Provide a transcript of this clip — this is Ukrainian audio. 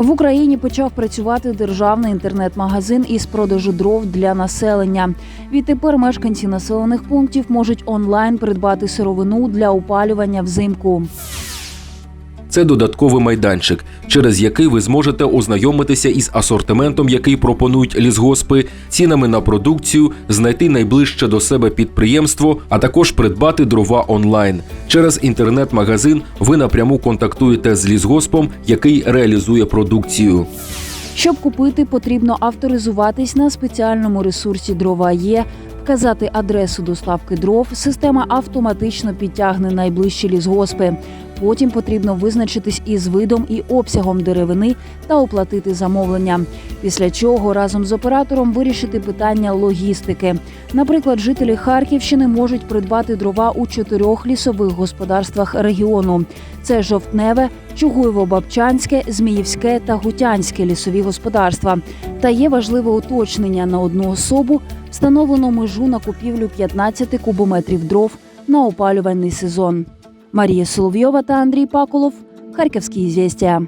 В Україні почав працювати державний інтернет-магазин із продажу дров для населення. Відтепер мешканці населених пунктів можуть онлайн придбати сировину для опалювання взимку. Це додатковий майданчик, через який ви зможете ознайомитися із асортиментом, який пропонують лісгоспи, цінами на продукцію, знайти найближче до себе підприємство, а також придбати дрова онлайн. Через інтернет-магазин ви напряму контактуєте з лісгоспом, який реалізує продукцію. Щоб купити, потрібно авторизуватись на спеціальному ресурсі Дрова є, вказати адресу доставки дров. Система автоматично підтягне найближчі лісгоспи. Потім потрібно визначитись із видом і обсягом деревини та оплатити замовлення. Після чого разом з оператором вирішити питання логістики. Наприклад, жителі Харківщини можуть придбати дрова у чотирьох лісових господарствах регіону: це Жовтневе, Чугуєво-Бабчанське, Зміївське та Гутянське лісові господарства. Та є важливе уточнення на одну особу встановлено межу на купівлю 15 кубометрів дров на опалювальний сезон. Марія Соловйова та Андрій Паколов. Харківські звістя.